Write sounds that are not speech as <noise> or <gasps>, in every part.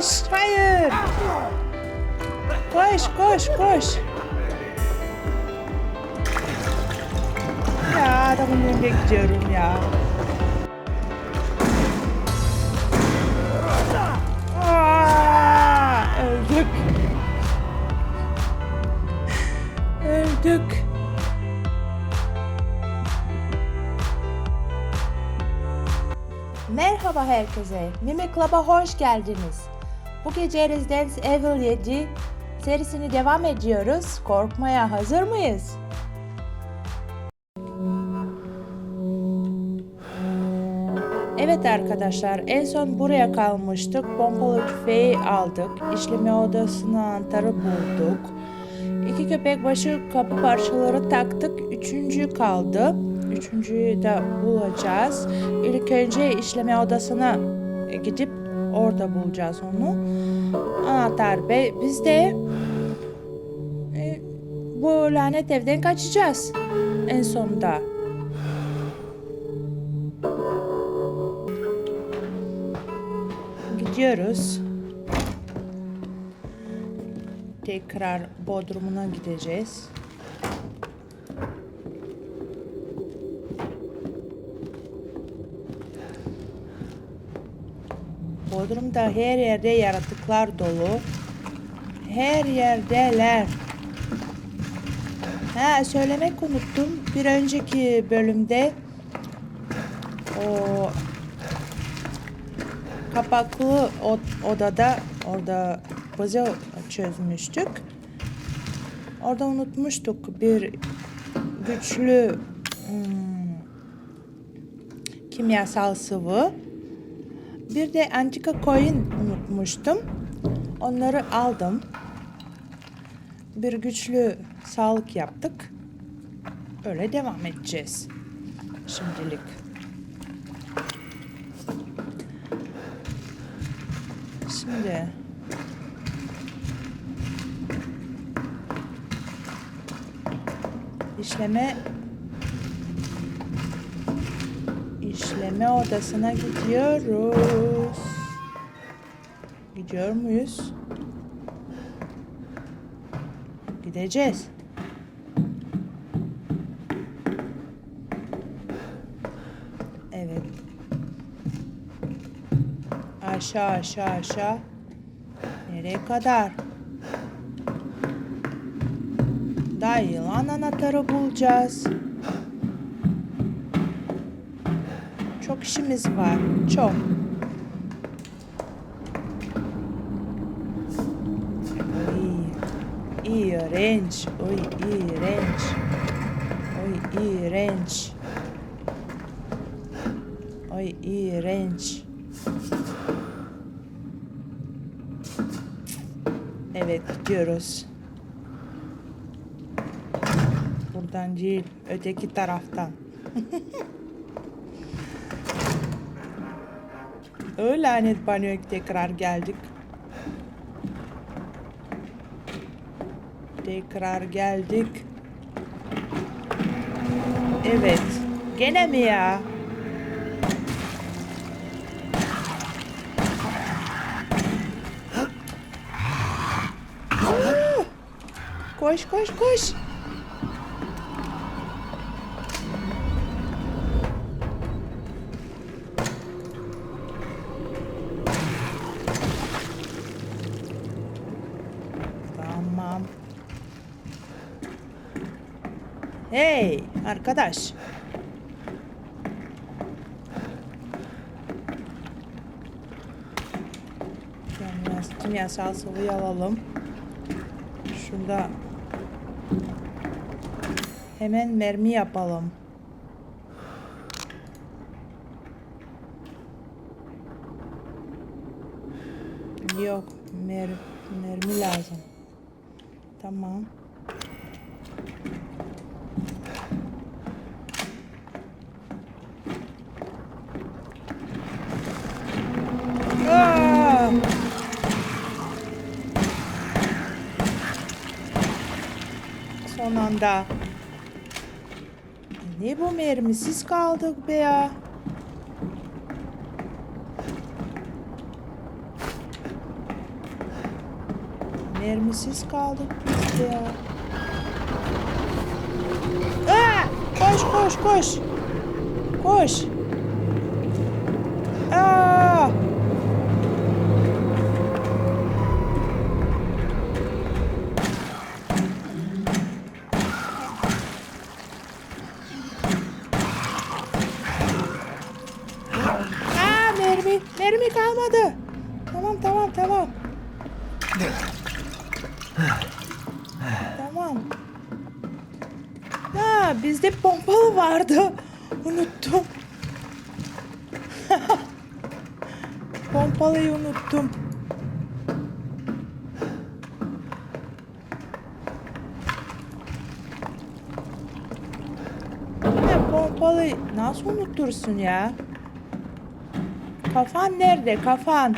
Koş. Hayır. Koş koş koş. Ya adamın önünde gidiyorum ya. Öldük. Merhaba herkese. Mimi Club'a hoş geldiniz. Bu gece Resident Evil 7 serisini devam ediyoruz. Korkmaya hazır mıyız? Evet arkadaşlar en son buraya kalmıştık. Pompalı tüfeği aldık. İşleme odasına anahtarı bulduk. İki köpek başı kapı parçaları taktık. Üçüncü kaldı. Üçüncüyü de bulacağız. İlk önce işleme odasına gidip orada bulacağız onu. Anahtar be biz de e, bu lanet evden kaçacağız en sonunda. Gidiyoruz. Tekrar Bodrum'una gideceğiz. Bodrum'da her yerde yaratıklar dolu. Her yerdeler. Ha söylemek unuttum. Bir önceki bölümde o kapaklı od- odada orada puzzle çözmüştük. Orada unutmuştuk bir güçlü hmm, kimyasal sıvı. Bir de antika coin unutmuştum. Onları aldım. Bir güçlü sağlık yaptık. Öyle devam edeceğiz. Şimdilik. Şimdi işleme işleme odasına gidiyoruz. Gidiyor muyuz? Gideceğiz. Evet. Aşağı aşağı aşağı. Nereye kadar? Daha yılan anahtarı bulacağız. Çok işimiz var. Çok. Oy, iğrenç. Oy, iğrenç. Oy, iğrenç. Oy, iğrenç. Evet, gidiyoruz. Buradan değil, öteki taraftan. <laughs> Öyle lanet banyoya tekrar geldik. Tekrar geldik. Evet. Gene mi ya? <gasps> Koş koş koş. Arkadaş. Kimyas- Kimyasal sıvıyı alalım. Şurada hemen mermi yapalım. Yok, mer mermi lazım. Tamam. Anda. Ne bu mermisiz kaldık be ya. Mermisiz kaldık biz de ya. Aa! Koş koş koş. Koş. Aa, mermi, mermi kalmadı. Tamam, tamam, tamam. Tamam. Ha, bizde pompalı vardı. Unuttum. Pompalıyı unuttum. Ya pompalıyı nasıl unutursun ya? Kafan nerede? Kafan.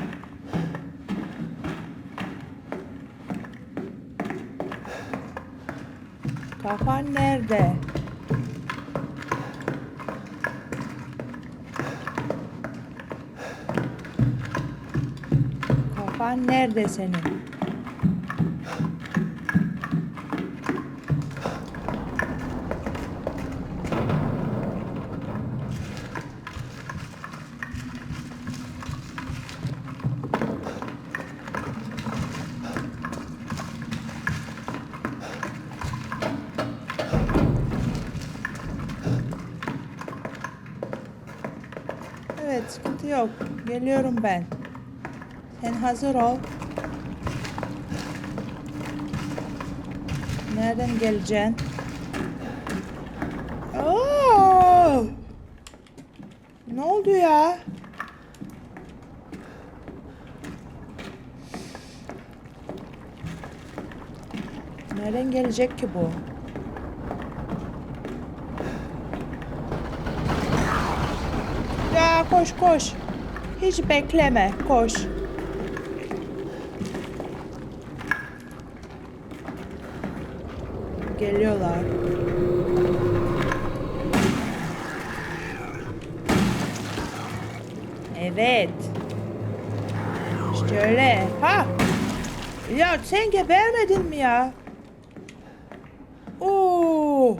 Kafan nerede? Kafan nerede senin? Evet, sıkıntı yok. Geliyorum ben. Sen hazır ol. Nereden geleceksin? Oo! Ne oldu ya? Nereden gelecek ki bu? Ya koş koş. Hiç bekleme. Koş. Geliyorlar. Evet. İşte öyle. Ha. Ya sen gebermedin mi ya? Oo.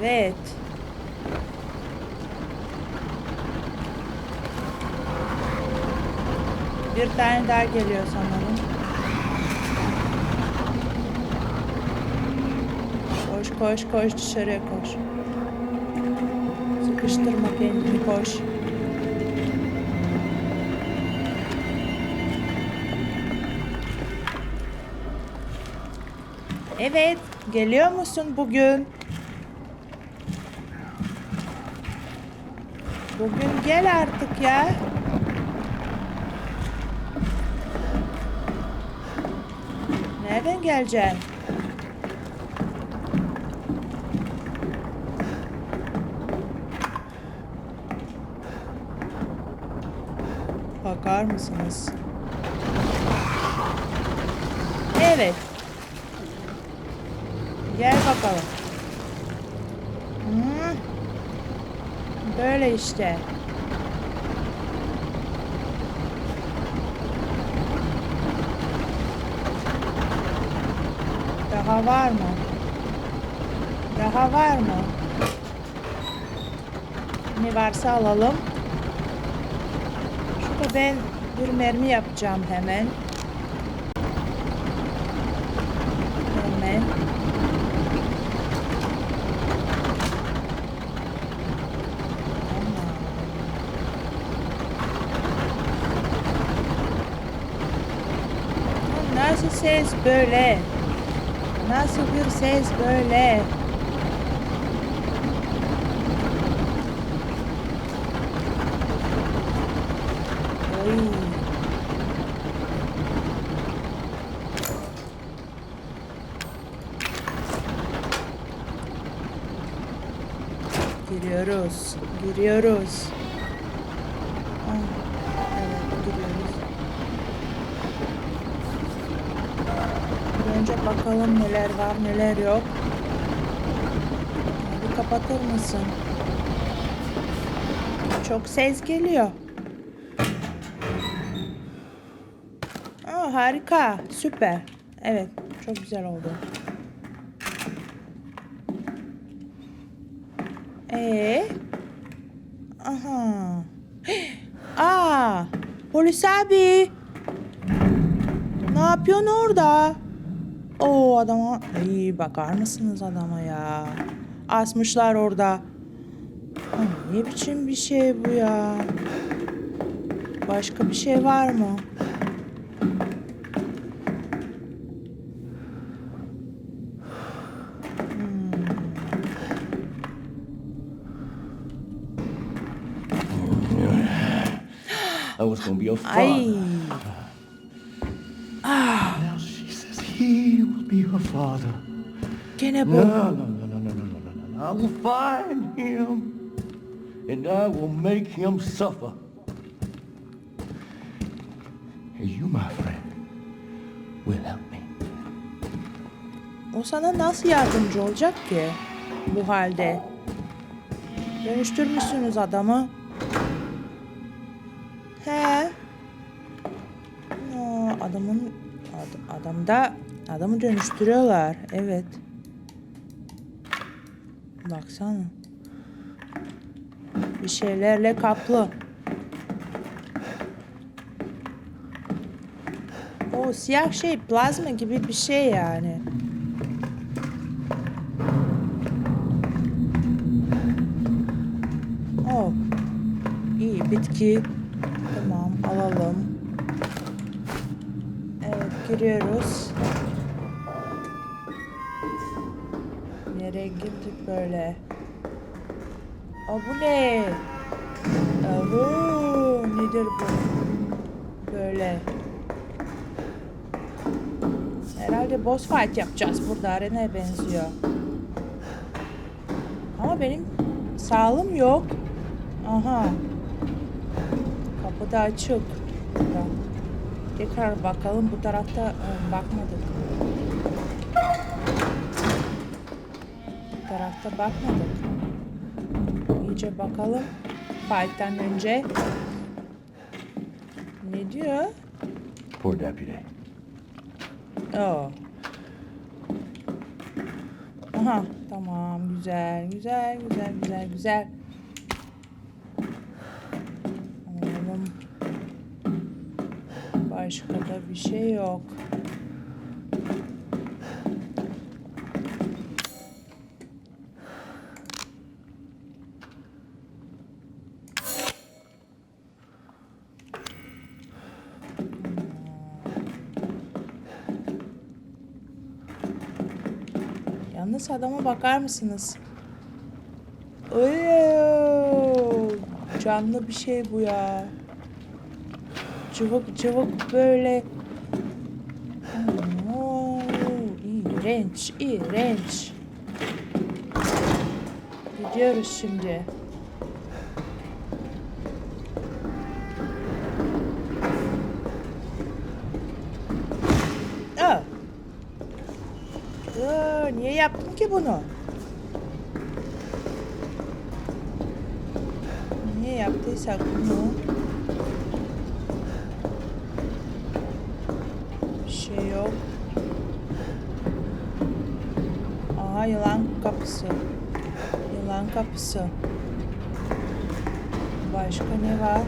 Evet. Bir tane daha geliyor sanırım. Koş koş koş dışarıya koş. Sıkıştırma kendini koş. Evet, geliyor musun bugün? Bugün gel artık ya. Nereden geleceksin? Bakar mısınız? Evet. Gel bakalım. Hmm. Böyle işte. Daha var mı? Daha var mı? Ne varsa alalım. Şurada ben bir mermi yapacağım hemen. Hemen. Nasıl ses böyle? Nasıl bir ses böyle? Oy. Giriyoruz. Giriyoruz. Neler var neler yok. Hadi kapatır mısın? Çok ses geliyor. Aa, harika. Süper. Evet. Çok güzel oldu. Ee? Aha. <gasps> Aa, polis abi. Ne yapıyorsun orada? O adama iyi bakar mısınız adama ya? Asmışlar orada. Ay, ne biçim bir şey bu ya? Başka bir şey var mı? <gasps> I was gonna be your father. Ay. be her father. Gene bu. No, no, no, no, no, no, no, no. I will find him and I will make him suffer. Hey, you my friend will help me. O sana nasıl yardımcı olacak ki bu halde? Dönüştürmüşsünüz adamı. He. No, adamın ad, adamda adamı dönüştürüyorlar. Evet. Baksana. Bir şeylerle kaplı. O siyah şey plazma gibi bir şey yani. Oh. İyi bitki. Tamam alalım. Evet giriyoruz. Nereye girdik böyle? Aa bu ne? Aa, nedir bu? Böyle. Herhalde boss fight yapacağız burada. Arenaya benziyor. Ama benim sağlığım yok. Aha. Kapı da açık. Tekrar bakalım. Bu tarafta e, bakmadık. Tarafta bakmadık. İyice bakalım. Fight'tan önce. Ne diyor? Poor deputy. Oo. Aha tamam güzel güzel güzel güzel güzel. Alalım. Başka da bir şey yok. Yalnız adama bakar mısınız? Oo, canlı bir şey bu ya. Cıvık cıvık böyle. Oo, iğrenç, iğrenç. Gidiyoruz şimdi. Yaptım ki bunu? Niye yaptıysak bunu? Bir şey yok. Aha yılan kapısı. Yılan kapısı. Başka ne var?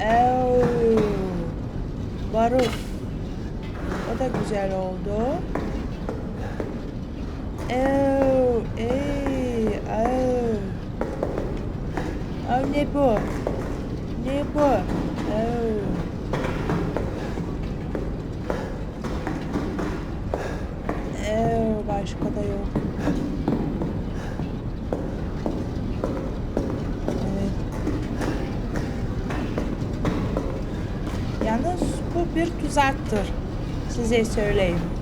Ev. Barut. O da güzel oldu. Ev, ey, ev. Ev ne bu? Ne bu? Ev. Ev, başka da yok. Evet. Yalnız bu bir tuzaktır. Size söyleyeyim.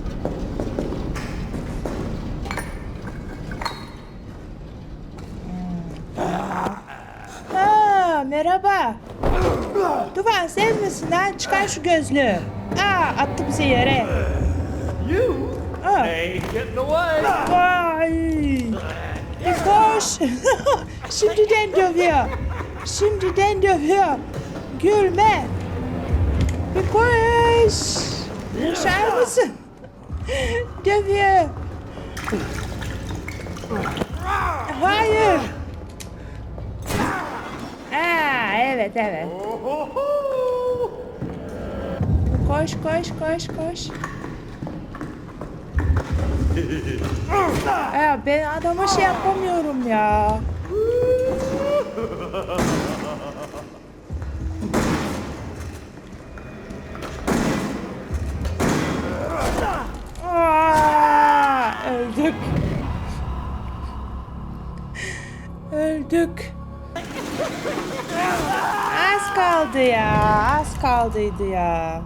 Ha, merhaba. Tufan sen misin ha? Çıkar şu gözlüğü. Aa, attı bizi yere. You Ah. ain't getting away. Vay! Bir koş! <laughs> Şimdiden dövüyor. Şimdiden dövüyor. Gülme. Bir koş! Koşar mısın? Dövüyor. Hayır. Evet evet. Koş koş koş koş. Ya ben adama şey yapamıyorum ya. Aa, öldük. Öldük. Kaldı ya. Az kaldıydı ya.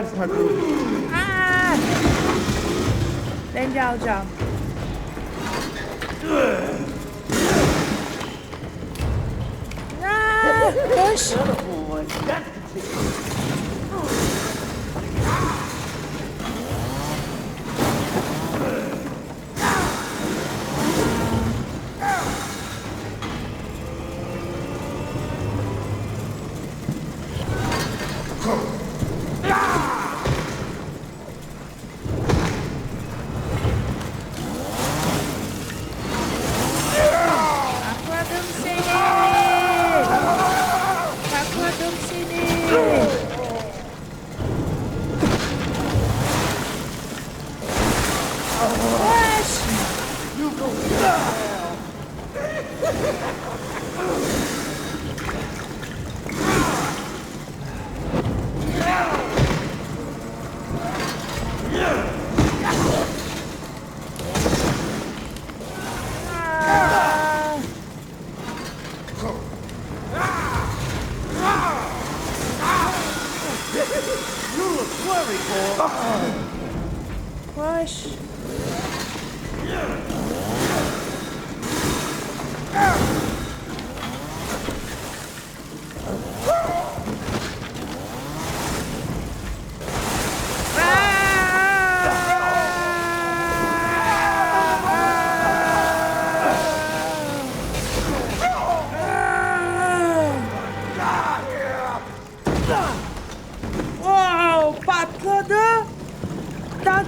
That's my group.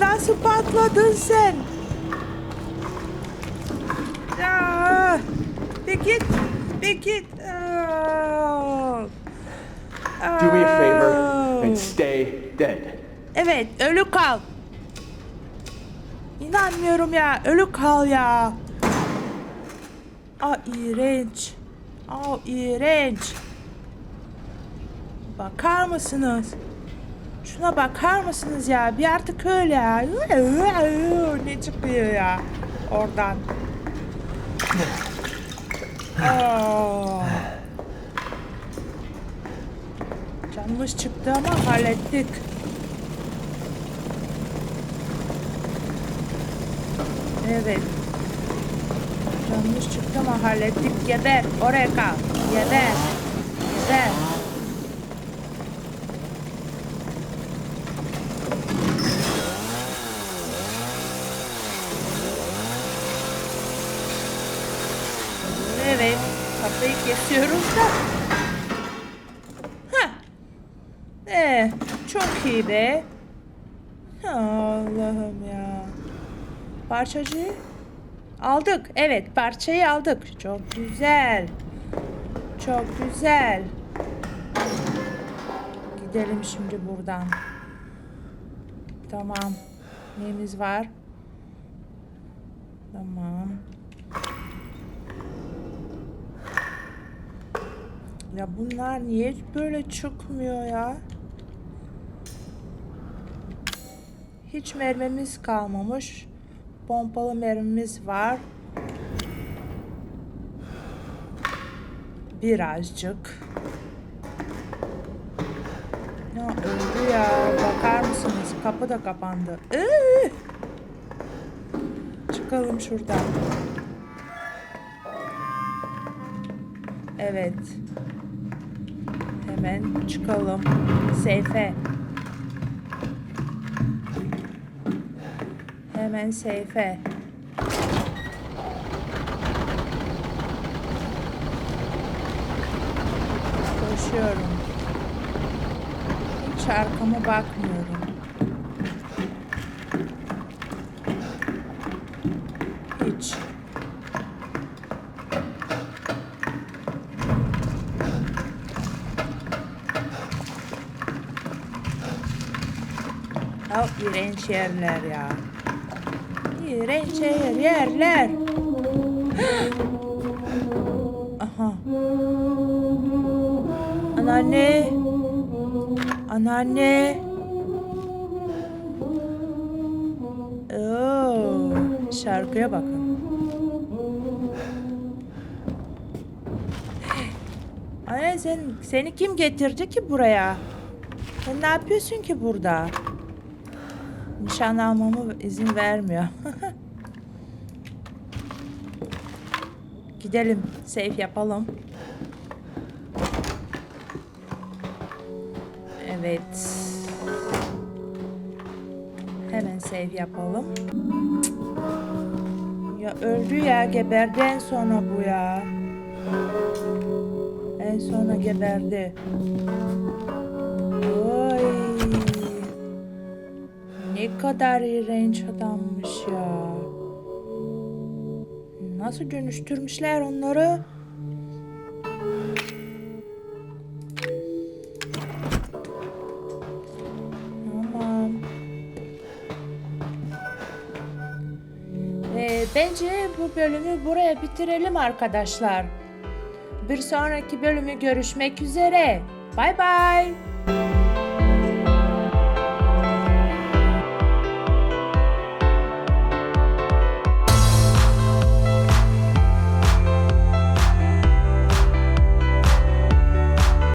Da nasıl patladın sen? Ya, bir git, bir git. Do me a favor and stay dead. Evet, ölü kal. İnanmıyorum ya, ölü kal ya. Aa, iğrenç. Aa, iğrenç. Bakar mısınız? Şuna bakar mısınız ya? Bir artık öyle ya. Ne çıkıyor ya oradan? Canımız çıktı ama hallettik. Evet. Canımız çıktı ama hallettik. Geber. Oraya kal. Geber. Geber. Be. Allah'ım ya. Parçacı aldık. Evet parçayı aldık. Çok güzel. Çok güzel. Gidelim şimdi buradan. Tamam. Neyimiz var? Tamam. Ya bunlar niye böyle çıkmıyor ya? Hiç mermimiz kalmamış. Pompalı mermimiz var. Birazcık. Ya öldü ya. Bakar mısınız? Kapı da kapandı. Iı! Çıkalım şuradan. Evet. Hemen çıkalım. Seyfe. Hemen seyfe. Koşuyorum. Hiç arkama bakmıyorum. Hiç. Ya iğrenç yerler ya. Yer, yerler. Aha. Anneanne. Anneanne. Oo, şarkıya bakın. Anne sen seni kim getirdi ki buraya? Sen ne yapıyorsun ki burada? Nişan almamı izin vermiyor. Gidelim. Safe yapalım. Evet. Hemen save yapalım. Ya öldü ya geberdi en sonra bu ya. En sonra geberdi. Kadar iğrenç adammış ya. Nasıl dönüştürmüşler onları? Tamam. Ee, bence bu bölümü buraya bitirelim arkadaşlar. Bir sonraki bölümü görüşmek üzere. Bay bay.